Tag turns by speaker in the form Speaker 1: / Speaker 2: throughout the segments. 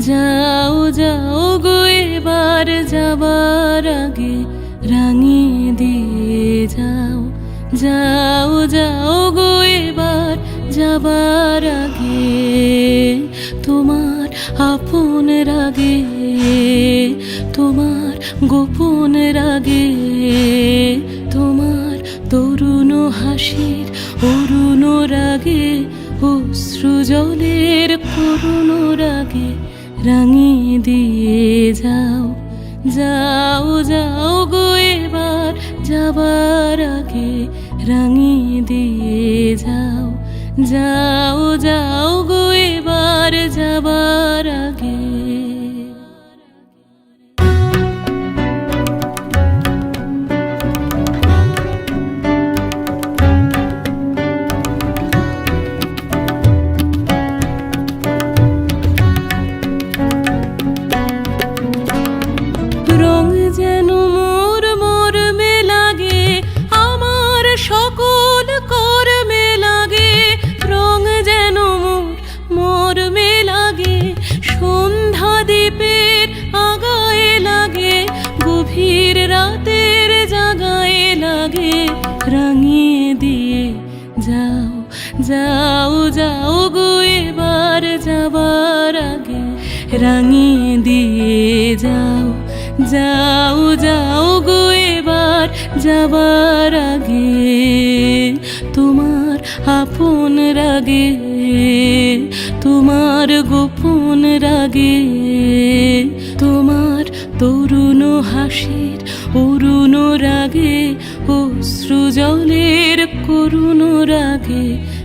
Speaker 1: যাও যাও গো, এবার যাবার আগে রাঙিয়ে দিয়ে যাও। যাও যাও গো, এবার যাবার আগে তোমার আপন রাগে, তোমার গোপন রাগে, তোমার তরুণ হাসির অরুণ রাগে অশ্রু জলের করুণ রাগে রাঙিয়ে দিয়ে যাও যাও যাও গো এবার যাবার আগে রাঙিয়ে দিয়ে যাও যাও যাও যাও যাও গো, এবার যাবার আগে রাঙিয়ে দিয়ে যাও। যাও যাও গো, এবার যাবার আগে তোমার আপন রাগে, তোমার গোপন রাগে, তোমার তরুণ হাসির অরুণ রাগে, অশ্রু জলের করুণ রাগে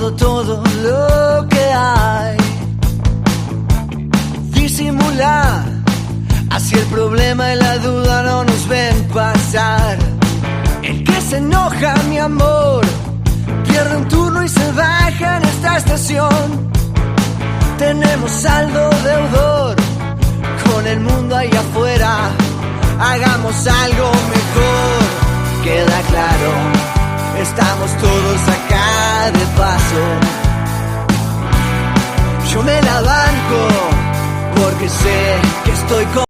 Speaker 2: todo, todo lo que hay. Disimular, así el problema y la duda no nos ven pasar. El que se enoja, mi amor, pierde un turno y se baja en esta estación. Tenemos saldo deudor con el mundo ahí afuera. Hagamos algo mejor, queda claro. Estamos todos Yo me la banco porque sé que estoy con.